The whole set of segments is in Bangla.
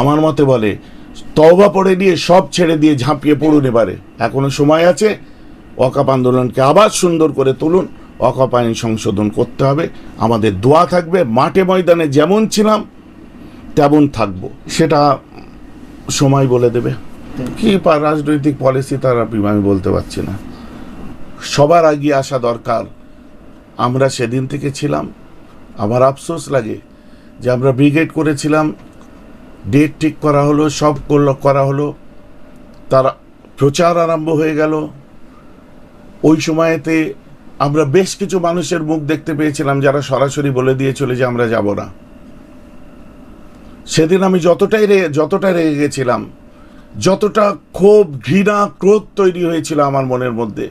আমার মতে বলে, তওবা পড়ে দিয়ে সব ছেড়ে দিয়ে ঝাঁপিয়ে পড়ুন এবারে। এখনও সময় আছে অকাপ আন্দোলনকে আবার সুন্দর করে তুলুন অকাপ আইন সংশোধন করতে হবে। আমাদের দোয়া থাকবে, মাঠে ময়দানে যেমন ছিলাম, তেমন থাকব। সেটা সময় বলে দেবে। কি রাজনৈতিক পলিসি তার আমি বলতে পারছি না। সবার আগে আসা দরকার। আমরা সেদিন থেকে ছিলাম। আমার আফসোস লাগে যে আমরা ব্রিগেড করেছিলাম ডেট ঠিক করা হলো, সব করল করা হলো। তার প্রচার আরম্ভ হয়ে গেল। ওই সময়েতে আমরা বেশ কিছু মানুষের মুখ দেখতে পেয়েছিলাম যারা সরাসরি বলে দিয়েছিল যে আমরা যাব না। সেদিন আমি যতটাই রে যতটা রেগে গেছিলাম, যতটা ক্ষোভ, ঘৃণা, ক্রোধ তৈরি হয়েছিল আমার মনের মধ্যে,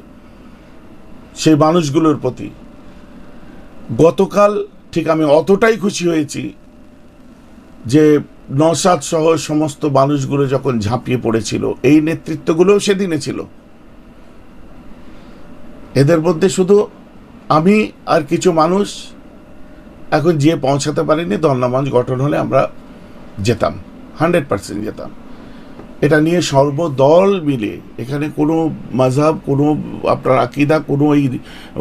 সেই মানুষগুলোর প্রতি। গতকাল ঠিক আমি অতটাই খুশি হয়েছি যে নসাদ সহ সমস্ত মানুষগুলো যখন ঝাঁপিয়ে পড়েছিল, এই নেতৃত্বগুলোও সেদিনে ছিল। এদের মধ্যে শুধু আমি আর কিছু মানুষ এখন যে পৌঁছাতে পারিনি ধর্নামঞ্চ গঠন হলে আমরা যেতাম, হান্ড্রেড পার্সেন্ট যেতাম। এটা নিয়ে সর্বদল মিলে, এখানে কোনো মাঝাব কোনো আপনার আকিদা, কোনো এই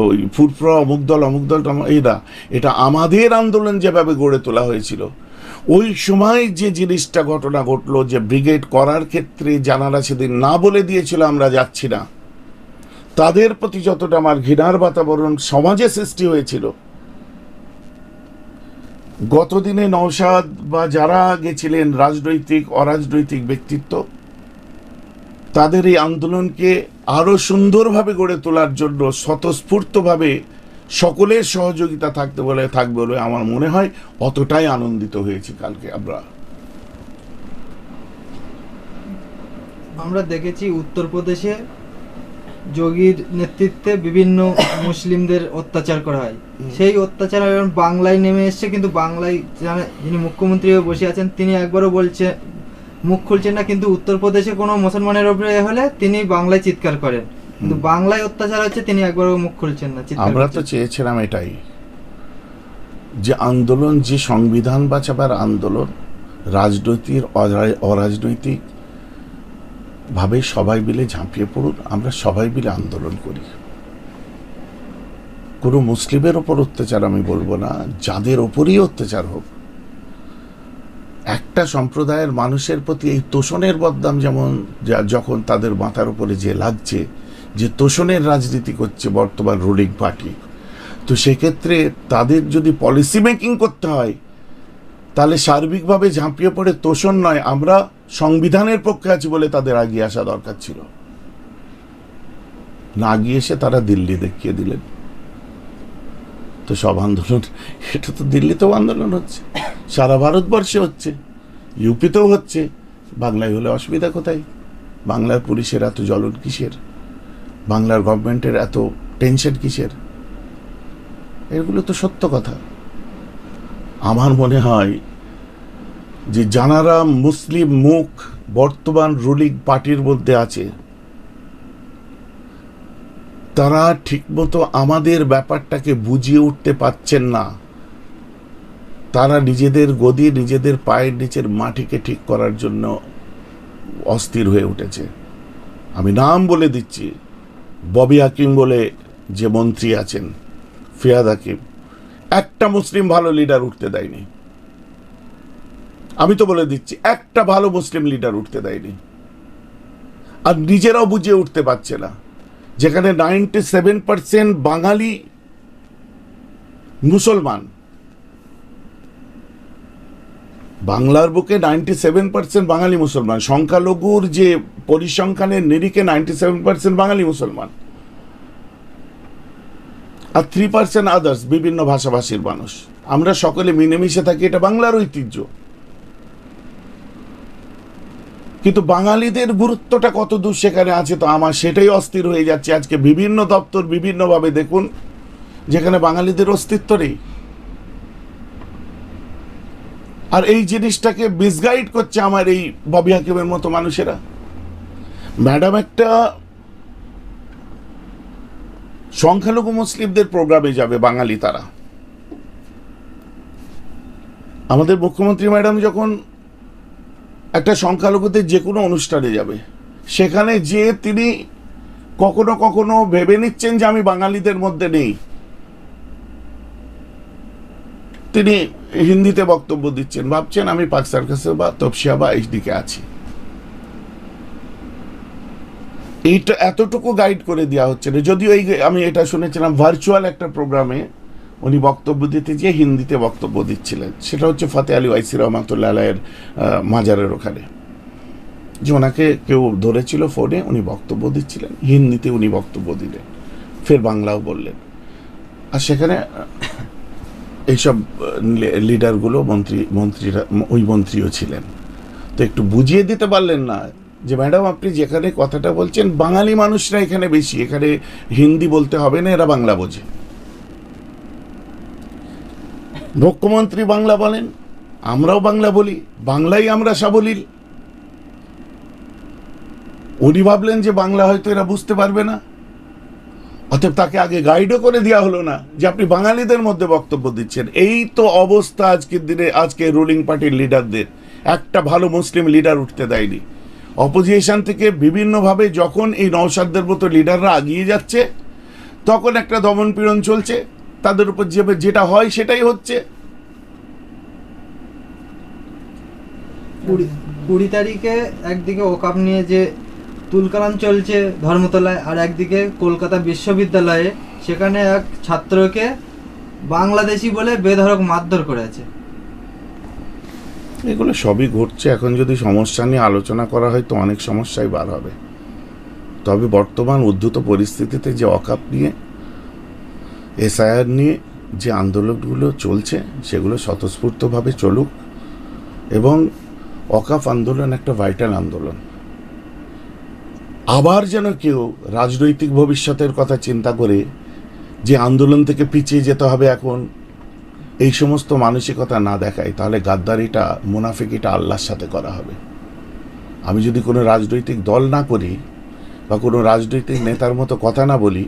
ওই ফুরফুরা অমুক দল অমুক দল, এই না, এটা আমাদের আন্দোলন যেভাবে গড়ে তোলা হয়েছিল ওই সময় যে জিনিসটা ঘটনা ঘটলো যে ব্রিগেড করার ক্ষেত্রে জানারা সেদিন না বলে দিয়েছিল, আমরা যাচ্ছি না। তাদের প্রতি যতটা আমার ঘৃণার বাতাবরণ সমাজে সৃষ্টি হয়েছিল। গতদিনে নৌসাদ বা যারা গেছিলেন রাজনৈতিক, অরাজনৈতিক ব্যক্তিত্ব, তাদের এই আন্দোলনকে আরও সুন্দরভাবে গড়ে তোলার জন্য স্বতঃস্ফূর্তভাবে সকলের সহযোগিতা থাকতে বলে থাকবে বলে আমার মনে হয় অতটাই আনন্দিত হয়েছি কালকে আমরা। আমরা দেখেছি উত্তরপ্রদেশে যোগীর নেতৃত্বে বিভিন্ন মুসলিমদের অত্যাচার করা হয়। সেই অত্যাচার এখন বাংলায় নেমে এসছে কিন্তু বাংলায় যিনি মুখ্যমন্ত্রী হয়ে বসে আছেন তিনি একবারও বলছে মুখ খুলছেন না কিন্তু উত্তরপ্রদেশে কোনো মুসলমানের উপরে হলে তিনি বাংলায় চিৎকার করেন। কিন্তু বাংলায় অত্যাচার হচ্ছে তিনি একবারও মুখ খুলছেন না আমরা তো। চেয়েছিলাম এটাই। যে আন্দোলন যে সংবিধান বাঁচাবার আন্দোলন রাজনৈতিক অরা- অরাজনৈতিক ভাবে সবাই মিলে ঝাঁপিয়ে পড়ুন আমরা সবাই মিলে আন্দোলন করি। কোনো মুসলিমের ওপর অত্যাচার আমি বলব না যাদের ওপরই অত্যাচার হোক। একটা সম্প্রদায়ের মানুষের প্রতি এই তোষণের বদনাম যেমন যখন তাদের মাথার উপরে যে লাগছে যে তোষণের রাজনীতি করছে বর্তমান রুলিং পার্টি তো সেক্ষেত্রে তাদের যদি পলিসি মেকিং করতে হয়, তাহলে সার্বিকভাবে ঝাঁপিয়ে পড়ে তোষণ নয়, আমরা সংবিধানের পক্ষে আছি বলে তাদের আগিয়ে আসা দরকার ছিল। না গিয়ে এসে তারা দিল্লি দেখিয়ে দিলেন। তো সব আন্দোলন, এটা তো দিল্লিতেও আন্দোলন হচ্ছে, সারা ভারতবর্ষে হচ্ছে, ইউপিতেও হচ্ছে, বাংলায় হলে অসুবিধা কোথায়? বাংলার পুলিশের এত জ্বলন কিসের? বাংলার গভর্নমেন্টের এত টেনশন কিসের? এগুলো তো সত্য কথা। আমার মনে হয় যে জানারা মুসলিম মুখ বর্তমান রুলিং পার্টির মধ্যে আছে, তারা ঠিকমতো আমাদের ব্যাপারটাকে বুঝিয়ে উঠতে পারছেন না। তারা নিজেদের গদি, নিজেদের পায়ের নিচের মাটিকে ঠিক করার জন্য অস্থির হয়ে উঠেছে। আমি নাম বলে দিচ্ছি। ববি হাকিম বলে যে মন্ত্রী আছেন, ফিয়াদ হাকিম, একটা মুসলিম ভালো লিডার উঠতে দেয়নি। আমি তো বলে দিচ্ছি, একটা ভালো মুসলিম লিডার উঠতে দেয়নি। আর নিজেরাও বুঝে উঠতে পারছে না, যেখানে নাইনটি সেভেন পার্সেন্ট বাঙালি মুসলমান। বাংলার বুকে নাইনটি সেভেন পার্সেন্ট বাঙালি মুসলমান, সংখ্যালঘুর যে পরিসংখ্যানের নিরিখে নাইনটি সেভেন পার্সেন্ট বাঙালি মুসলমান। আর থ্রি পার্সেন্ট আদার্স বিভিন্ন ভাষাভাষীর মানুষ। আমরা সকলে মিলেমিশে থাকি, এটা বাংলার ঐতিহ্য। কিন্তু বাঙালিদের গুরুত্বটা কত দূর সেখানে আছে তো আমার সেটাই অস্থির হয়ে যাচ্ছে। আজকে বিভিন্ন দপ্তর বিভিন্নভাবে দেখুন, যেখানে বাঙালিদের অস্তিত্ব নেই। আর এই জিনিসটাকে মিসগাইড করছে আমার এই ববি হাকিমের মতো মানুষেরা। ম্যাডাম একটা সংখ্যালঘু মুসলিমদের প্রোগ্রামে যাবে, বাঙালি তারা। আমাদের মুখ্যমন্ত্রী ম্যাডাম যখন একটা সংখ্যালঘুদের যে কোনো অনুষ্ঠানে যাবে, সেখানে যে তিনি কখনো কখনো ভেবে নিচ্ছেন যে আমি বাঙালিদের মধ্যে নেই। তিনি হিন্দিতে বক্তব্য দিচ্ছেন। ভাবছেন আমি পাক সার্কাসে বা তপসিয়া বা এইদিকে আছি। এইটা এতটুকু গাইড করে দেওয়া হচ্ছে না যদিও এই আমি এটা শুনেছিলাম ভার্চুয়াল একটা প্রোগ্রামে উনি বক্তব্য দিতে গিয়ে হিন্দিতে বক্তব্য দিচ্ছিলেন। সেটা হচ্ছে ফতে আলী ওয়াইসি রহমাতুল্লাহ মাজারের ওখানে। যে ওনাকে কেউ ধরেছিল ফোনে উনি বক্তব্য দিচ্ছিলেন। হিন্দিতে উনি বক্তব্য দিলেন। ফের বাংলাও বললেন। আর সেখানে এইসব লিডারগুলো মন্ত্রী, মন্ত্রীরা ওই মন্ত্রীও ছিলেন। তো একটু বুঝিয়ে দিতে পারলেন না যে, ম্যাডাম, আপনি যেখানে কথাটা বলছেন, বাঙালি মানুষরা এখানে বেশি। এখানে হিন্দি বলতে হবে না, এরা বাংলা বোঝে। মুখ্যমন্ত্রী বাংলা বলেন, আমরাও বাংলা বলি, বাংলাই আমরা সাবলীল। উনি ভাবলেন যে, বাংলা হয়তো এরা বুঝতে পারবে না। অতএব তাকে আগে গাইডও করে দেওয়া হলো না যে আপনি বাঙালিদের মধ্যে বক্তব্য দিচ্ছেন। এই তো অবস্থা আজকের দিনে, আজকে রুলিং পার্টির লিডারদের একটা ভালো মুসলিম লিডার উঠতে দেয়নি। অপোজিশন থেকে বিভিন্নভাবে যখন এই নৌসাদদের মতো লিডাররা এগিয়ে যাচ্ছে, তখন একটা দমন পীড়ন চলছে। তাদের উপর যে যেটা হয় সেটাই হচ্ছে। কুড়ি তারিখে একদিকে ওকাপ নিয়ে যে তুলকালাম চলছে ধর্মতলায়, আর একদিকে কলকাতা বিশ্ববিদ্যালয়ে, সেখানে এক ছাত্রকে বাংলাদেশি বলে বেধড়ক মারধর করেছে। এগুলো সবই ঘটছে। এখন যদি সমস্যা নিয়ে আলোচনা করা হয় তো অনেক সমস্যাই বার হবে। তবে বর্তমান উদ্ধত পরিস্থিতিতে যে অকাপ নিয়ে, এসআইআর নিয়ে যে আন্দোলনগুলো চলছে, সেগুলো স্বতঃস্ফূর্তভাবে চলুক এবং অকাপ আন্দোলন একটা ভাইটাল আন্দোলন। আবার যেন কেউ রাজনৈতিক ভবিষ্যতের কথা চিন্তা করে যে আন্দোলন থেকে পিছিয়ে যেতে হবে এখন, এই সমস্ত মানসিকতা না দেখায়, তাহলে গাদ্দারিটা, মুনাফিকিটা আল্লাহর সাথে করা হবে। আমি যদি কোনো রাজনৈতিক দল না করি বা কোনো রাজনৈতিক নেতার মতো কথা না বলি,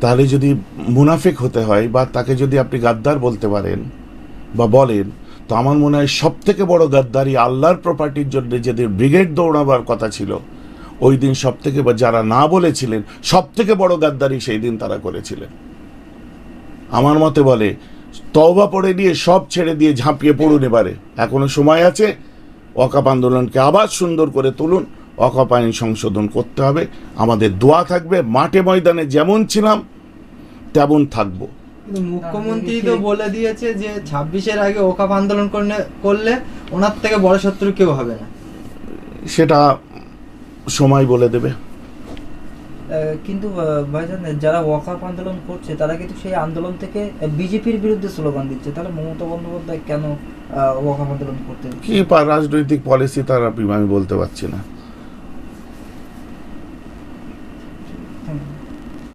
তাহলে যদি মুনাফিক হতে হয় বা তাকে যদি আপনি গাদ্দার বলতে পারেন বা বলেন, তো আমার মনে হয় সব থেকে বড় গাদ্দারি আল্লাহর প্রপার্টির জন্য যেদের ব্রিগেড দৌড়াবার কথা ছিল ওই দিন সব থেকে যারা না বলেছিলেন সব থেকে বড় গাদ্দারি সেই দিন তারা করেছিলেন। আমার মতে বলে তওবা পড়ে নিয়ে সব ছেড়ে দিয়ে ঝাঁপিয়ে পড়ুন এবারে। এখনও সময় আছে অকাপ আন্দোলনকে আবার সুন্দর করে তুলুন অকাপ আইন সংশোধন করতে হবে। আমাদের দোয়া থাকবে মাঠে ময়দানে যেমন ছিলাম তেমন থাকব। কিন্তু মুখ্যমন্ত্রী তো বলে দিয়েছে যে ছাব্বিশের আগে ওকাপ আন্দোলন করলে করলে ওনার থেকে বড় শত্রু কেউ হবে না। সেটা সময় বলে দেবে। কিন্তু ভাইজান যারা ওয়াকআপ আন্দোলন করছে তারা কিন্তু সেই আন্দোলন থেকে বিজেপির বিরুদ্ধে স্লোগান দিচ্ছে। তাহলে মমতা বন্দ্যোপাধ্যায় কেন ওয়াকআপ আন্দোলন করতে কি রাজনৈতিক পলিসি তারা আমি বলতে পারছি না।